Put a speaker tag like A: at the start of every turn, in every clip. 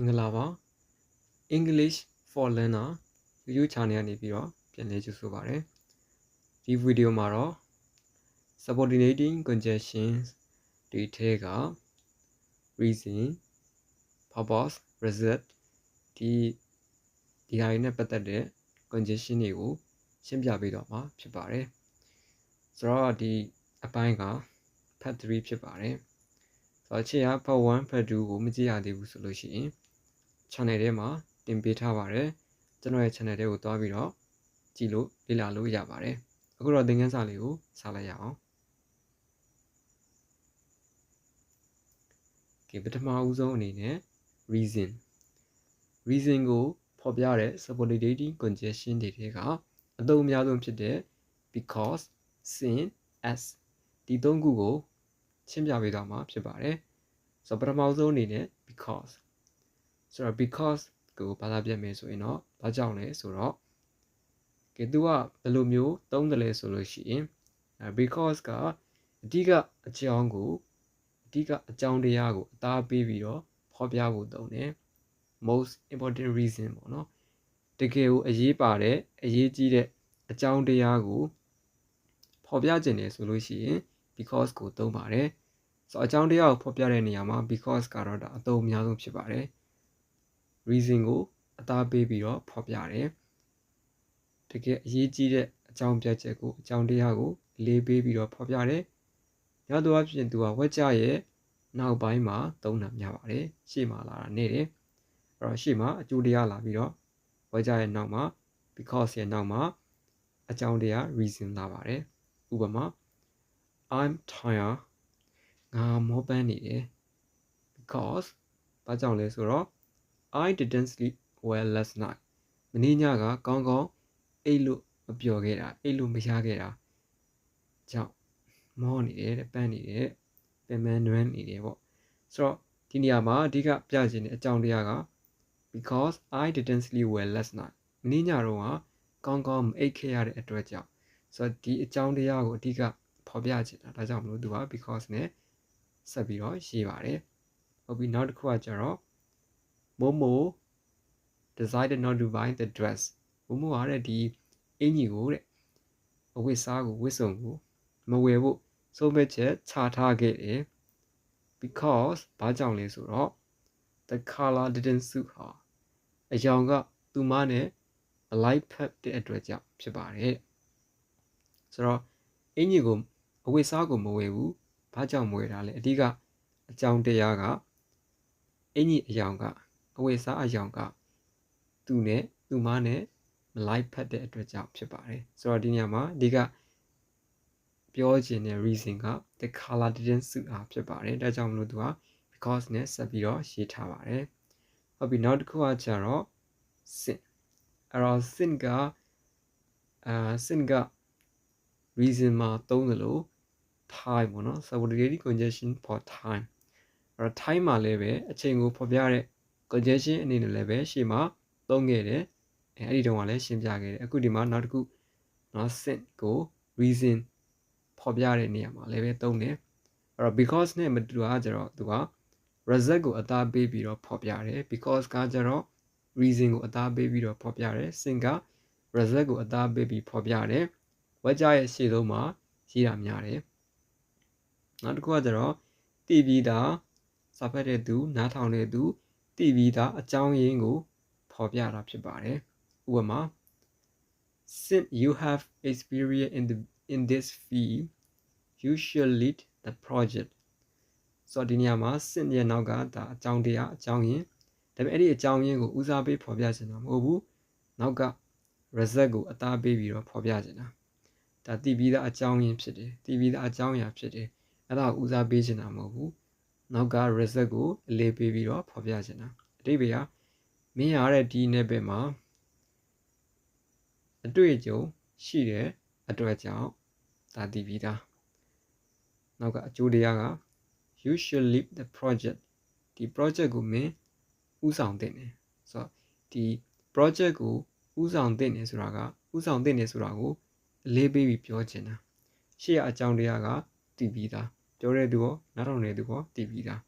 A: မင်္ဂလာပါ English for Learner YouTube channel ကနေပြီးတော့ပြန်လည်ကြိုဆိုပါရစေဒီဗီဒီယိုမှာတော့ subordinating conjunctions ဒီထဲက reason purpose result ဒီဒီဟာတွေနဲ့ပတ်သက်တဲ့ conjunction တွေကိုရှင်းပြပေးတော့မှာဖြစ်ပါတယ်ဆိုတော့ဒီအပိုင်းက part 3ဖြစ်ပါတယ်ဆိုတော့ခြေက part 1 part 2ကိုမကြည့်ရသေးဘူးဆိုလို့ရှိရင် channel ထဲမှာတင်ပေးထားပါတယ်ကျွန်တော်ရဲ့ channel ထဲကိုသွားပြီးတော့ကြည့်လို့လေ့လာလို့ရပါတယ်အခုတော့သင်ခန်းစာလေးကိုစလိုက်ရအောင်ကဲပထမဦးဆုံးအနေနဲ့ reason reason ကိုဖော်ပြတဲ့ subordinating conjunction တွေထဲကအသုံးအများဆုံးဖြစ်တဲ့ because sin as ဒီသုံးခုကိုရှင်းပြပေးသွားမှာဖြစ်ပါတယ်ဆိုတော့ပထမဆုံးအနေနဲ့ because ဆိုတော့ because ကိုဘာသာပြန်မယ်ဆိုရင်တော့ဘာကြောင့်လဲဆိုတော့ကဲသူကဘယ်လိုမျိုးသုံးတယ်လဲဆိုလို့ရှိရင်အဲ because ကအဓိကအကြောင်းကိုအဓိကအကြောင်းတရားကိုအသားပေးပြီးတော့ဖော်ပြဖို့သုံးတယ် most important reason ပေါ့နော်တကယ်ကိုအရေးပါတဲ့အရေးကြီးတဲ့အကြောင်းတရားကိုဖော်ပြခြင်းတယ်ဆိုလို့ရှိရင် because ကိုသုံးပါတယ်ဆိုတော့အကြောင်းတရားကိုဖော်ပြတဲ့နေရာမှာ because ကတော့ဒါအသုံးအများဆုံးဖြစ်ပါတယ် reason ကိုအသားပေးပြီးတော့ဖော်ပြတယ်တကယ်အရေးကြီးတဲ့အကြောင်းပြချက်ကိုအကြောင်းတရားကိုလေးပေးပြီးတော့ဖော်ပြတယ်ညတော့အဖြစ်သူကဝက်ကြရဲ့နောက်ပိုင်းမှာသုံးတာများပါတယ်ရှေ့မှာလာတာနေတယ်အဲ့တော့ရှေ့မှာအကျိုးတရားလာပြီးတော့ဝက်ကြရဲ့နောက်မှာ because ရဲ့နောက်မှာအကြောင်းတရား reason လာပါတယ်ဥပမာ I'm tired ငါမောပန်းနေတယ် because ဘာကြောင့်လဲဆိုတော့ I didn't sleep well last night မနေ့ညကကောင်းကောင်းအိတ်လို့မပျော်ခဲ့တာအိတ်လို့မရခဲ့တာကြောင့်မောနေတယ်တဲ့ပန်းနေတယ်ပင်ပန်းနွမ်းနေတယ်ပေါ့ဆိုတော့ဒီနေရာမှာအဓိကပြချင်တဲ့အကြောင်းတရားက because I didn't sleep well last night မနေ့ညတော့ကကောင်းကောင်းမအိတ်ခဲ့ရတဲ့အတွက်ကြောင့်ဆိုတော့ဒီအကြောင်းတရားကိုအဓိကဖော်ပြချင်တာဒါကြောင့်မလို့သူက because နဲ့ဆက်ပြီးတော့ရေးပါတယ်ဟုတ်ပြီနောက်တစ်ခုကကျတော့ Momo decided not to buy the dress Momo ကတဲ့ဒီအင်ကြီးကိုတဲ့အဝတ်စားကိုဝတ်စုံကိုမဝယ်ဖို့ဆုံးဖြတ်ချက်ချထားခဲ့တယ် because ဘာကြောင့်လဲဆိုတော့ the color didn't suit her အယောင်ကသူမနဲ့မလိုက်ဖက်တဲ့အတွက်ကြောင့်ဖြစ်ပါတယ်ဆိုတော့အင်ကြီးကိုအဝတ်စားကိုမဝယ်ဘူးဘာကြောင့်မဝယ်တာလဲအဓိကအကြောင်းတရားကအင်ကြီးအယောင်က အဝတ်စားအယောင်ကသူနဲ့သူမနဲ့မလိုက်ဖက်တဲ့အတွက်ကြောင့်ဖြစ်ပါတယ်ဆိုတော့ဒီနေရာမှာအဓိကပြောချင်တဲ့ reason က the color didn't suit အားဖြစ်ပါတယ်ဒါကြောင့်မလို့သူက because နဲ့ဆက်ပြီးတော့ရေးထားပါတယ်ဟုတ်ပြီနောက်တစ်ခုကကျတော့ sin အဲ့တော့ sin ကအာ sin က reason မှာသုံးသလို time ပေါ့နော် subordinating conjunction for time အဲ့တော့ time မှာလည်းပဲအချိန်ကိုဖော်ပြတဲ့ congestion အနေနဲ့လည်းပဲရှေ့မှာသုံးခဲ့တယ်အဲအဲ့ဒီတုန်းကလည်းရှင်းပြခဲ့တယ်အခုဒီမှာနောက်တစ်ခုနော် sin ကို reason ဖော်ပြတဲ့နေရာမှာလည်းပဲသုံးတယ်အဲ့တော့ because နဲ့မတူတာကျတော့သူက result ကိုအသားပေးပြီးတော့ဖော်ပြတယ် because ကကျတော့ reason ကိုအသားပေးပြီးတော့ဖော်ပြတယ် sin က result ကိုအသားပေးပြီးဖော်ပြတယ်ဝက်ကြရဲ့ရှေ့ဆုံးမှာရေးတာများတယ်နောက်တစ်ခုကကျတော့တည်ပြီးတာစာဖတ်တဲ့သူနားထောင်တဲ့သူ တည်ပြီးသားအကြောင်းရင်းကိုဖော်ပြတာဖြစ်ပါတယ်ဥပမာ since you have experience in the in this field you should lead the project ဆိုတော့ဒီနေရာမှာ since ရဲ့နောက်ကဒါအကြောင်းတရားအကြောင်းရင်းဒါပေမဲ့အဲ့ဒီအကြောင်းရင်းကိုဦးစားပေးဖော်ပြချင်တာမဟုတ်ဘူးနောက်က result ကိုအသားပေးပြီးတော့ဖော်ပြချင်တာဒါတည်ပြီးသားအကြောင်းရင်းဖြစ်တယ်တည်ပြီးသားအကြောင်းအရာဖြစ်တယ်အဲ့ဒါကိုဦးစားပေးချင်တာမဟုတ်ဘူး နောက်က result ကိုအလေးပေးပြီးတော့ဖော်ပြချင်တာအတိပ္ပယ်ကမင်းရတဲ့ဒီနယ်ပယ်မှာအတွေ့အကြုံရှိတဲ့အတွက်ကြောင့်ဒါတည်ပြီးသားနောက် ကအကျိုးတရားက you should lead the project ဒီ project ကိုမင်းဥဆောင်တင်တယ်ဆိုတော့ဒီ project ကိုဥဆောင်တင်တယ်ဆိုတာကဥဆောင်တင်တယ်ဆိုတာကိုအလေးပေးပြီးပြောချင်တာရှေ့အကြောင်းတရားကတည်ပြီးသား ပြောတဲ့သူရောနားထောင်တဲ့သူရောတည်ပြီးသား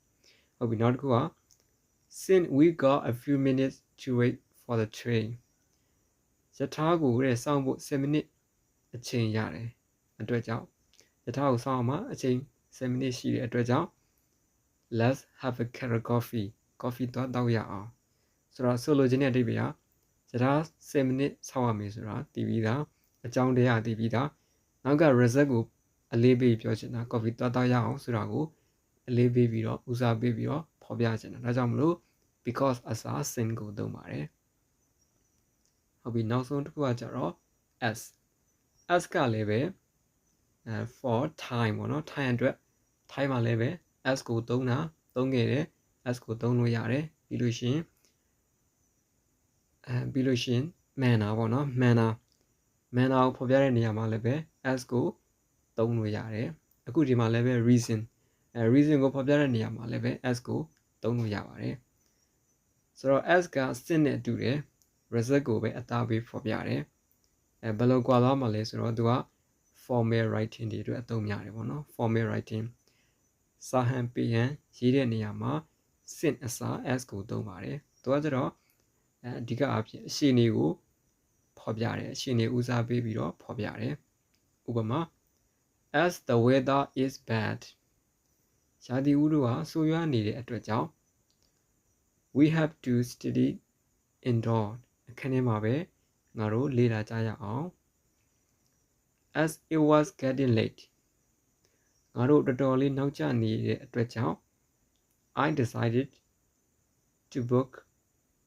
A: ဟုတ်ပြီနောက်တစ်ခုက since we got a few minutes to wait for the train ယထာကိုတဲ့စောင့်ဖို့10မိနစ်အချိန်ရတယ်အတွက်ကြောင့်ယထာကိုစောင့်အောင်မှာအချိန်10မိနစ်ရှိတဲ့အတွက်ကြောင့် let's have a cup of coffee coffee တော့တောက်ရအောင်ဆိုတော့ဆိုလိုချင်တဲ့အဓိပ္ပာယ်ကယထာ10မိနစ်စောင့်ရမယ်ဆိုတာတည်ပြီးသားအကြောင်းတရားတည်ပြီးသားနောက်က result ကို အလေးပေးပြောချင်တာ coffee တော့တောက်ရအောင်ဆိုတာကိုအလေးပေးပြီးတော့ဦးစားပေးပြီးတော့ဖော်ပြချင်တာဒါကြောင့်မလို့ because အစား sin ကိုသုံးပါတယ်ဟုတ်ပြီနောက်ဆုံးတစ်ခုကကြတော့ s s ကလည်းပဲအဲ for time ပေါ့နော် time အတွက် time မှာလည်းပဲ s ကိုသုံးတာသုံးခဲ့တယ် s ကိုသုံးလို့ရတယ်ပြီးလို့ရှိရင်အဲပြီးလို့ရှိရင် manner ပေါ့နော် manner manner ကိုဖော်ပြတဲ့နေရာမှာလည်းပဲ s ကို သုံးလို့ရတယ်အခုဒီမှာလည်းပဲ reason အဲ reason ကိုဖော်ပြတဲ့နေရာမှာလည်းပဲ s ကိုသုံးလို့ရပါတယ်ဆိုတော့ s က sin နဲ့တူတယ် result ကိုပဲအသားပေးဖော်ပြတယ်အဲဘယ်လိုကွာသွားမှာလဲဆိုတော့သူက formal writing တွေအတွက်အသုံးများတယ်ပေါ့နော် formal writing စာဟန်ပေးရန်ရေးတဲ့နေရာမှာ sin အစား s ကိုသုံးပါတယ်သူကကျတော့အဲအဓိကအဖြစ်အရှိနေကိုဖော်ပြတယ်အရှိနေဦးစားပေးပြီးတော့ဖော်ပြတယ်ဥပမာ as the weather is bad ရာသီဥတုဟာဆိုးရွားနေတဲ့အတွက်ကြောင့် we have to study indoor အခန်းထဲမှာပဲငါတို့လေ့လာကြရအောင် as it was getting late ငါတို့တော်တော်လေးနောက်ကျနေတဲ့အတွက်ကြောင့် I decided to book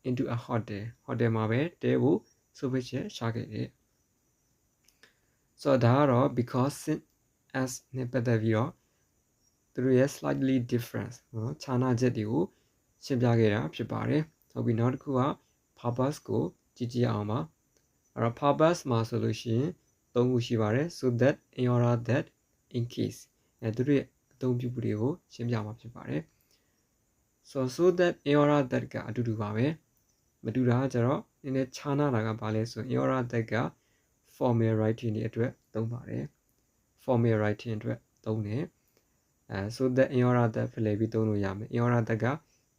A: into a hotel hotel မှာပဲတဲဖို့ဆိုဖြတ်ချက်ရှာခဲ့တယ်ဆိုတော့ဒါကတော့ because as နဲ့ပတ်သက်ပြီးတော့သူတို့ရဲ့ slightly difference နော်ခြားနာချက်တွေကိုရှင်းပြခဲ့တာဖြစ်ပါတယ်ဟုတ်ပြီနောက်တစ်ခုက purpose ကိုကြည့်ကြည့်အောင်ပါအဲ့တော့ purpose မှာဆိုလို့ရှိရင်သုံးခုရှိပါတယ် so that in order that in case အဲသူတို့ရဲ့အသုံးပြုမှုတွေကိုရှင်းပြမှာဖြစ်ပါတယ် so so that in order that ကအတူတူပါပဲမတူတာကကျတော့နည်းနည်းခြားနာတာကဘာလဲဆို in order that က formal writing တွေအတွက်သုံးပါတယ် formal writing အတွက်သုံးတယ်အဲ so that in order that ဖလှယ်ပြီးသုံးလို့ရမယ် in order that က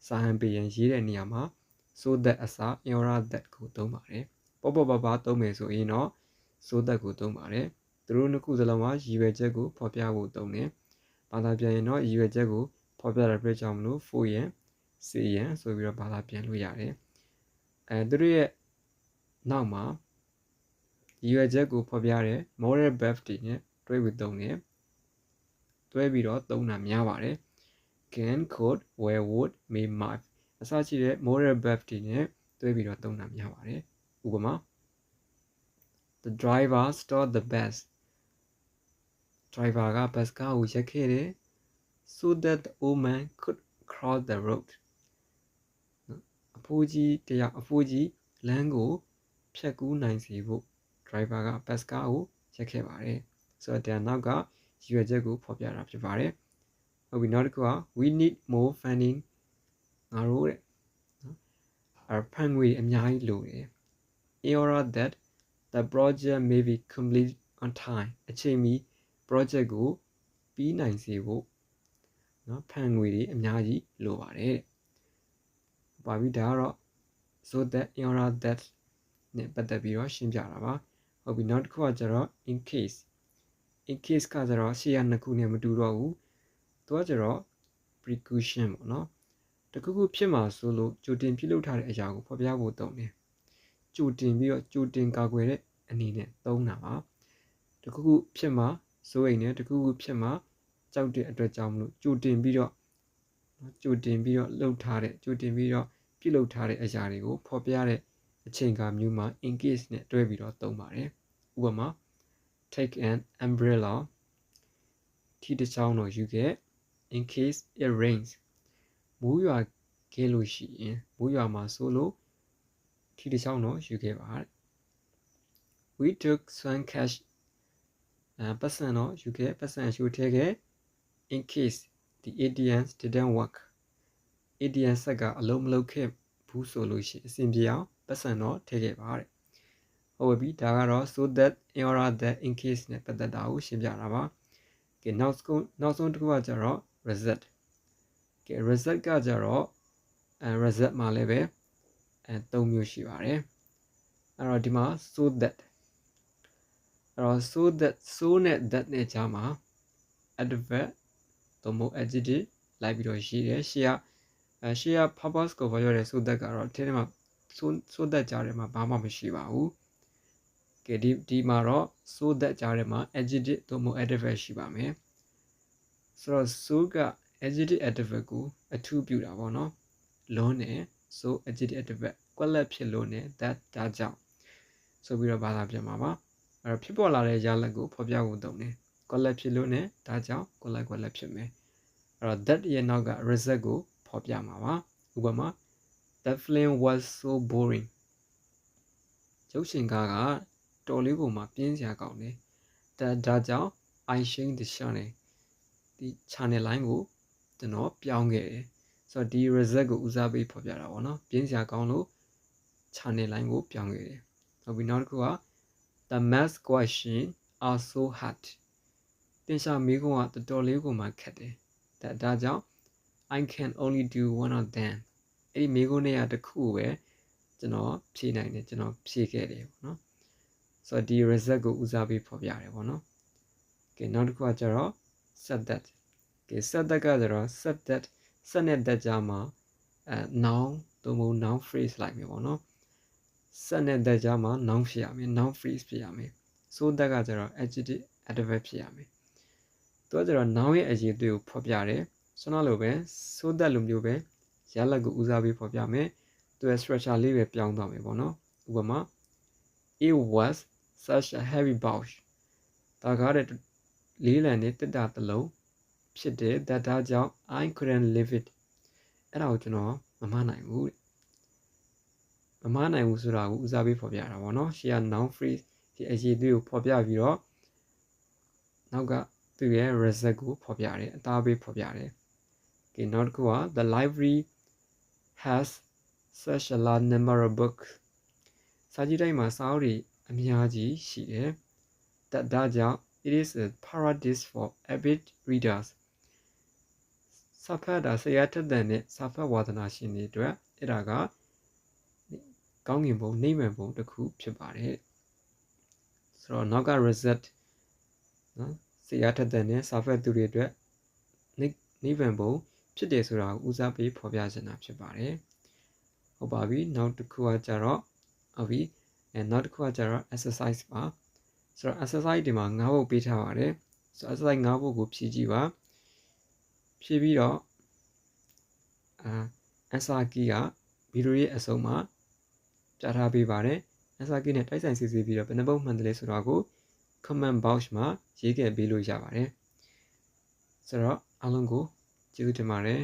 A: စာဟန်ပေးရင်ရေးတဲ့နေရာမှာ so that အစား in order that ကိုသုံးပါတယ်ပေါ့ပေါ့ပါပါသုံးမယ်ဆိုရင်တော့ so that ကိုသုံးပါတယ်သူတို့နှစ်ခုစလုံးကရည်ရွယ်ချက်ကိုဖော်ပြဖို့သုံးတယ်ဘာသာပြန်ရင်တော့ရည်ရွယ်ချက်ကိုဖော်ပြတဲ့အတွက်ကြောင့်မလို့ for ရန် say ရန်ဆိုပြီးတော့ဘာသာပြန်လို့ရတယ်အဲသူတို့ရဲ့နောက်မှာရည်ရွယ်ချက်ကိုဖော်ပြတဲ့ moral verb တွေနဲ့ တွဲပြီးသုံးတယ်တွဲပြီးတော့သုံးတာများပါတယ် can could where would may might အစရှိတဲ့ moral verb တွေနဲ့တွဲပြီးတော့သုံးတာများပါတယ်ဥပမာ the driver stopped the bus driver က bus ကားကိုရက်ခဲ့တယ် so that the old man could cross the road အဖိုးကြီးတရားအဖိုးကြီးလမ်းကိုဖြတ်ကူးနိုင်စေဖို့ driver က bus ကားကိုရက်ခဲ့ပါတယ် ဆိုတော့တဲ့နောက်ကရည်ရွယ်ချက်ကိုဖော်ပြတာဖြစ်ပါတယ်ဟုတ်ပြီနောက်တစ်ခုက we need more funding ငါတို့တဲ့နော်အဖန်ငွေအများကြီးလိုတယ် in order that the project may be complete on time အချိန်မီ project ကိုပြီးနိုင်စေဖို့နော်ဖန်ငွေတွေအများကြီးလိုပါတယ်ပါပြီဒါကတော့ so that in order that နဲ့ပတ်သက်ပြီးတော့ရှင်းပြတာပါဟုတ်ပြီနောက်တစ်ခုကကျတော့ in case in case ကကျတော့ရှေ့ရနှစ်ခုနဲ့မတူတော့ဘူးသူကကျတော့ precaution ပေါ့နော်တခုခုဖြစ်မှာဆိုလို့ကြိုတင်ပြုလုပ်ထားတဲ့အရာကိုဖော်ပြဖို့တုံးတယ်ကြိုတင်ပြီးတော့ကြိုတင်ကာကွယ်တဲ့အနေနဲ့သုံးတာပါတခုခုဖြစ်မှာစိုးရိမ်နေတခုခုဖြစ်မှာကြောက်တဲ့အတွက်ကြောင့်မလို့ကြိုတင်ပြီးတော့ကြိုတင်ပြီးတော့လှုပ်ထားတဲ့ကြိုတင်ပြီးတော့ပြုလုပ်ထားတဲ့အရာတွေကိုဖော်ပြတဲ့အချိန်ကာမျိုးမှာ in case နဲ့တွဲပြီးတော့သုံးပါတယ်ဥပမာ take an umbrella ထိတစ်ချောင်းတော့ယူခဲ့ in case it rains မိုးရွာခဲ့လို့ရှိရင်မိုးရွာမှာဆိုလို့ထိတစ်ချောင်းတော့ယူခဲ့ပါတဲ့ we took some cash အဲပတ်စံတော့ယူခဲ့ပတ်စံယူထဲခဲ့ in case the ATMs didn't work ATM ဆက်ကအလုံးမလုံးခဲ့ဘူးဆိုလို့ရှိရင်အဆင်ပြေအောင်ပတ်စံတော့ထည့်ခဲ့ပါတဲ့ ဟုတ်ပြီဒါကတော့ so that in order that in case နဲ့ပတ်သက်တာကိုရှင်းပြတာပါကဲနောက်ဆုံးနောက်ဆုံးတစ်ခုကကျတော့ result ကဲ result ကကြတော့အဲ result မှာလည်းပဲအဲ၃မျိုးရှိပါတယ်အဲ့တော့ဒီမှာ so that အဲ့တော့ so that so နဲ့ that နဲ့ကြားမှာ adverb သို့မဟုတ် adjective လိုက်ပြီးတော့ရှိတယ်ရှေ့ကအဲရှေ့က purpose ကိုပြောရတဲ့ so that ကတော့အထက်ထဲမှာ so so that ကြားထဲမှာဘာမှမရှိပါဘူး ကဲဒီဒီမှာတော့ so that ကြားထဲမှာ adjective သို့မဟုတ် adverb ရှိပါမယ်ဆိုတော့ so က adjective adverb ကိုအထူးပြုတာပေါ့နော်လုံးနဲ့ so adjective adverb ကွက်လက်ဖြစ်လို့နဲ့ that ဒါကြောင့်ဆိုပြီးတော့ဘာသာပြန်ပါပါအဲ့တော့ဖြစ်ပေါ်လာတဲ့ရလဒ်ကိုဖော်ပြဖို့တုံးတယ်ကွက်လက်ဖြစ်လို့နဲ့ဒါကြောင့်ကွက်လက်ကွက်လက်ဖြစ်မယ်အဲ့တော့ that ရဲ့နောက်က result ကိုဖော်ပြမှာပါဥပမာ that film was so boring ကျုပ်ရှင်ကားက တော်လေးကိုမှပြင်းစရာကောင်းတယ်ဒါဒါကြောင့် I change the channel ဒီ channel line ကိုကျွန်တော်ပြောင်းခဲ့တယ်ဆိုတော့ဒီ result ကိုဦးစားပေးဖော်ပြတာပေါ့နော်ပြင်းစရာကောင်းလို့ channel line ကိုပြောင်းခဲ့တယ်နောက်ပြီးနောက်တစ်ခုက the math question are so hard တင်ရှာမေးခွန်းကတော်တော်လေးကိုမှခက်တယ်ဒါဒါကြောင့် I can only do one of them အဲ့ဒီမေးခွန်းတွေကတစ်ခုပဲကျွန်တော်ဖြေနိုင်တယ်ကျွန်တော်ဖြေခဲ့တယ်ပေါ့နော် ဆိုတော့ဒီ result ကိုဦးစားပေးဖော်ပြတယ်ပေါ့နော်ကဲနောက်တစ်ခုကကျတော့ set that ကဲ set that ကကျတော့ set that set နဲ့ that ကြားမှာအဲ noun သို့မဟုတ် noun phrase လိုက်မယ်ပေါ့နော် set နဲ့ that ကြားမှာ noun ဖြစ်ရမယ် noun phrase ဖြစ်ရမယ် so that ကကျတော့ adjective adverb ဖြစ်ရမယ်သူကကျတော့ noun ရဲ့အရေးအသွေးကိုဖော်ပြတယ်ဆိုတော့လိုပဲ so that လိုမျိုးပဲရလတ်ကိုဦးစားပေးဖော်ပြမယ်သူရဲ့ structure လေးပဲပြောင်းသွားမယ်ပေါ့နော်ဥပမာ it was such a heavy bouch ဒါကားတဲ့လေးလံနဲ့တက်တာတစ်လုံးဖြစ်တယ် that ဒါကြောင့် I couldn't live it အဲ့ဒါကိုကျွန်တော်မမနိုင်ဘူးတဲ့မမနိုင်ဘူးဆိုတာကိုဦးစားပေးဖော်ပြတာပေါ့နော်ရှေ့က noun phrase ဒီအရေးသေးကိုဖော်ပြပြီးတော့နောက်ကသူ့ရဲ့ result ကိုဖော်ပြတယ်အသားပေးဖော်ပြတယ်။ Okay နောက်တစ်ခုက the library has such a large number of books စာကြည့်တိုင်းမှာစာအုပ်တွေ အများကြီးရှိတယ်။ဒါဒါကြောင့် it is a paradise for avid readers စာဖတ်တာဆရာတက်တဲ့နဲ့စာဖတ်ဝါသနာရှင်တွေအတွက်အဲ့ဒါကကောင်းကင်ဘုံနှိမ့်မှန်ဘုံတစ်ခုဖြစ်ပါတယ်။ဆိုတော့နောက်က result နော်ဆရာထက်တဲ့နဲ့စာဖတ်သူတွေအတွက်နိဗ္ဗာန်ဘုံဖြစ်တယ်ဆိုတာကိုဦးစားပေးဖော်ပြချင်တာဖြစ်ပါတယ်။ဟုတ်ပါပြီ။နောက်တစ်ခုကကြတော့ဟုတ်ပြီ။ အဲနောက်တစ်ခုကကြတော့ exercise ပါ။ဆိုတော့ exercise ဒီမှာ၅ဘုတ်ပေးထားပါတယ်။ဆိုတော့ exercise ၅ဘုတ်ကိုဖြည့်ကြည့်ပါ။ဖြည့်ပြီးတော့အာ answer key ကဗီဒီယိုရဲ့အဆုံးမှာပြထားပေးပါတယ်။ answer key နဲ့တိုက်ဆိုင်စစ်ဆေးပြီးတော့ဘယ်နှဘုတ်မှန်တယ်လဲဆိုတာကို comment box မှာရေးခဲ့ပေးလို့ရပါတယ်ဆိုတော့အားလုံးကိုကျေးဇူးတင်ပါတယ်